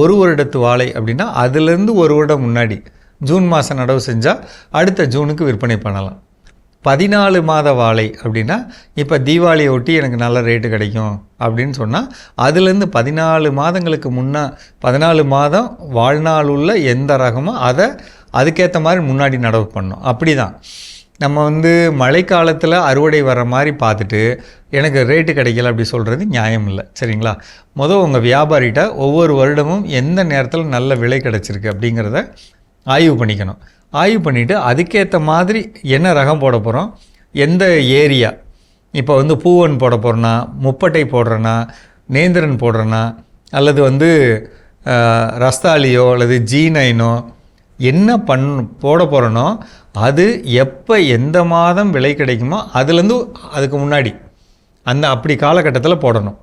ஒரு வருடத்து வாழை அப்படின்னா அதுலேருந்து ஒரு வருடம் முன்னாடி ஜூன் மாதம் நடவு செஞ்சால் அடுத்த ஜூனுக்கு விற்பனை பண்ணலாம். பதினாலு மாத வாழை அப்படின்னா இப்போ தீபாவளியை ஒட்டி எனக்கு நல்ல ரேட்டு கிடைக்கும் அப்படின்னு சொன்னால் அதுலேருந்து பதினாலு மாதங்களுக்கு முன்னா பதினாலு மாதம் வாழ்நாள் உள்ள எந்த ரகமோ அதை அதுக்கேற்ற மாதிரி முன்னாடி நடவு பண்ணும். அப்படி தான் நம்ம வந்து மழைக்காலத்தில் அறுவடை வர மாதிரி பார்த்துட்டு எனக்கு ரேட்டு கிடைக்கல அப்படி சொல்கிறது நியாயம் இல்லை. சரிங்களா? மொதல் உங்கள் வியாபாரிகிட்ட ஒவ்வொரு வருடமும் எந்த நேரத்தில் நல்ல விலை கிடச்சிருக்கு அப்படிங்கிறத ஆய்வு பண்ணிக்கணும். ஆய்வு பண்ணிவிட்டு அதுக்கேற்ற மாதிரி என்ன ரகம் போட போகிறோம் எந்த ஏரியா? இப்போ வந்து பூவன் போட போகிறோன்னா முப்பட்டை போடுறேன்னா நேந்திரன் போடுறேன்னா அல்லது வந்து ரஸ்தாலியோ அல்லது ஜி நைனோ என்ன பண் போட போகிறனோ அது எப்போ எந்த மாதம் விலை கிடைக்குமோ அதுலேருந்து அதுக்கு முன்னாடி. அந்த அப்படி காலகட்டத்தில் போடணும்.